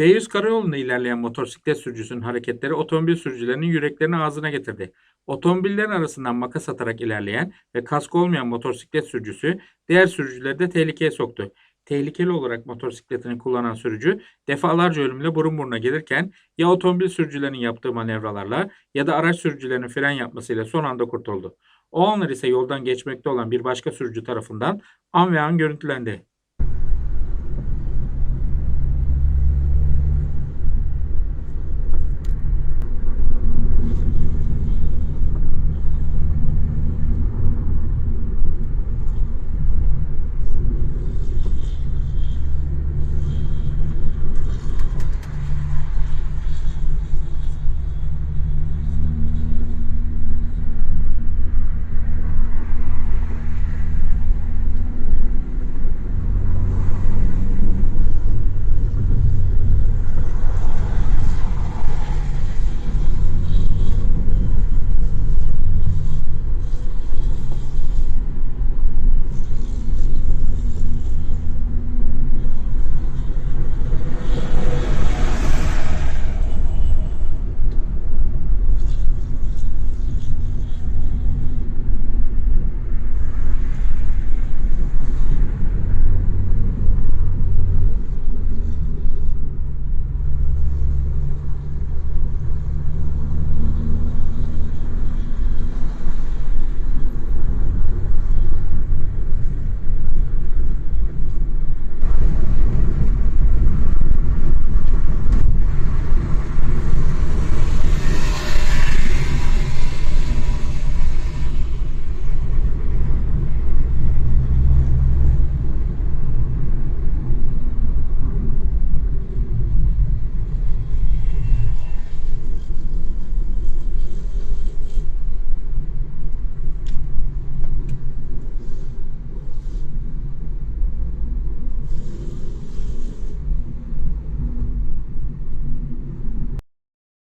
D100 karayolunda ilerleyen motosiklet sürücüsünün hareketleri otomobil sürücülerinin yüreklerini ağzına getirdi. Otomobillerin arasından makas atarak ilerleyen ve kask olmayan motosiklet sürücüsü diğer sürücüleri de tehlikeye soktu. Tehlikeli olarak motosikletini kullanan sürücü defalarca ölümle burun buruna gelirken ya otomobil sürücülerinin yaptığı manevralarla ya da araç sürücülerinin fren yapmasıyla son anda kurtuldu. O anlar ise yoldan geçmekte olan bir başka sürücü tarafından an ve an görüntülendi.